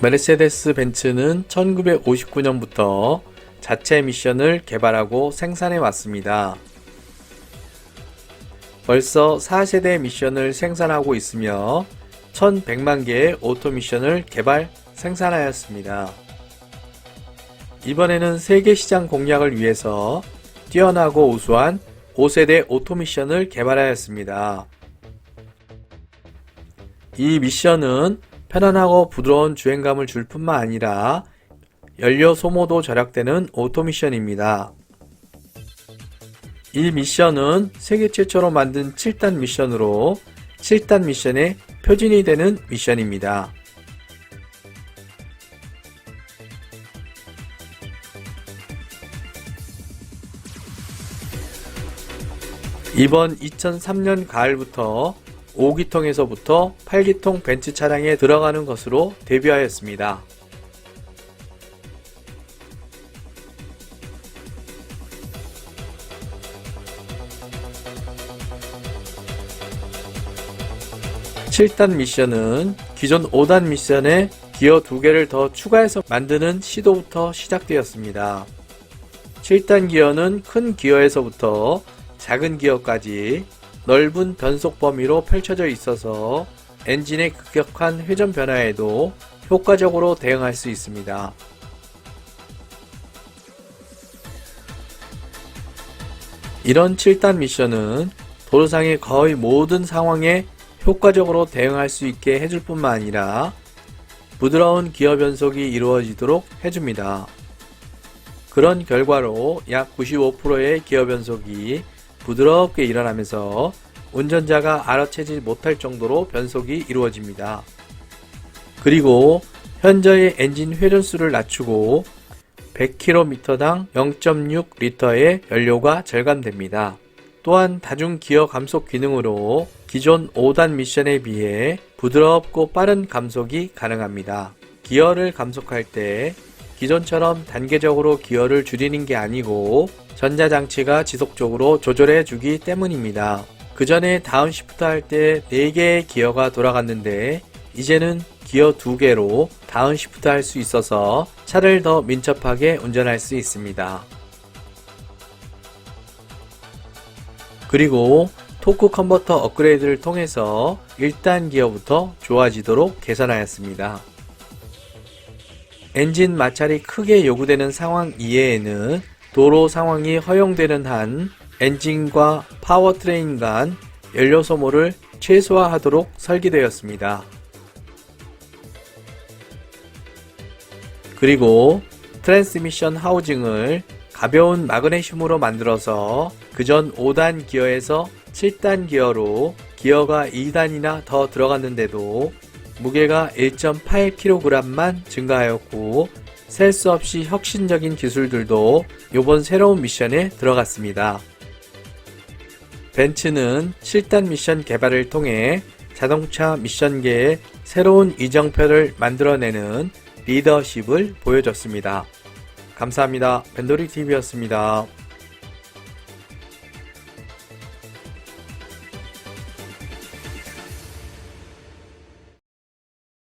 메르세데스 벤츠는 1959년부터 자체 미션을 개발하고 생산해 왔습니다. 벌써 4세대 미션을 생산하고 있으며 1100만 개의 오토 미션을 개발, 생산하였습니다. 이번에는 세계 시장 공략을 위해서 뛰어나고 우수한 5세대 오토 미션을 개발하였습니다. 이 미션은 편안하고 부드러운 주행감을 줄 뿐만 아니라 연료 소모도 절약되는 오토 미션입니다. 이 미션은 세계 최초로 만든 7단 미션으로 7단 미션의 표준이 되는 미션입니다. 이번 2003년 가을부터 5기통에서부터 8기통 벤츠 차량에 들어가는 것으로 데뷔하였습니다. 칠단 미션은 기존 5단 미션에 기어 2개를 더 추가해서 만드는 시도부터 시작되었습니다. 7단 기어는 큰 기어에서부터 작은 기어까지 넓은 변속 범위로 펼쳐져 있어서 엔진의 급격한 회전 변화에도 효과적으로 대응할 수 있습니다. 이런 7단 미션은 도로상의 거의 모든 상황에 효과적으로 대응할 수 있게 해줄 뿐만 아니라 부드러운 기어 변속이 이루어지도록 해줍니다. 그런 결과로 약 95%의 기어 변속이 부드럽게 일어나면서 운전자가 알아채지 못할 정도로 변속이 이루어집니다. 그리고 현저의 엔진 회전수를 낮추고 100km당 0.6리터의 연료가 절감됩니다. 또한 다중 기어 감속 기능으로 기존 5단 미션에 비해 부드럽고 빠른 감속이 가능합니다. 기어를 감속할 때 기존처럼 단계적으로 기어를 줄이는 게 아니고 전자장치가 지속적으로 조절해 주기 때문입니다. 그 전에 다운시프트 할 때 4개의 기어가 돌아갔는데 이제는 기어 2개로 다운시프트 할 수 있어서 차를 더 민첩하게 운전할 수 있습니다. 그리고 토크 컨버터 업그레이드를 통해서 1단 기어부터 좋아지도록 개선하였습니다. 엔진 마찰이 크게 요구되는 상황 이외에는 도로 상황이 허용되는 한 엔진과 파워트레인 간 연료 소모를 최소화하도록 설계되었습니다. 그리고 트랜스미션 하우징을 가벼운 마그네슘으로 만들어서 그전 5단 기어에서 7단 기어로 기어가 2단이나 더 들어갔는데도 무게가 1.8kg만 증가하였고 셀 수 없이 혁신적인 기술들도 이번 새로운 미션에 들어갔습니다. 벤츠는 7단 미션 개발을 통해 자동차 미션계에 새로운 이정표를 만들어내는 리더십을 보여줬습니다. 감사합니다. 벤도리 TV였습니다.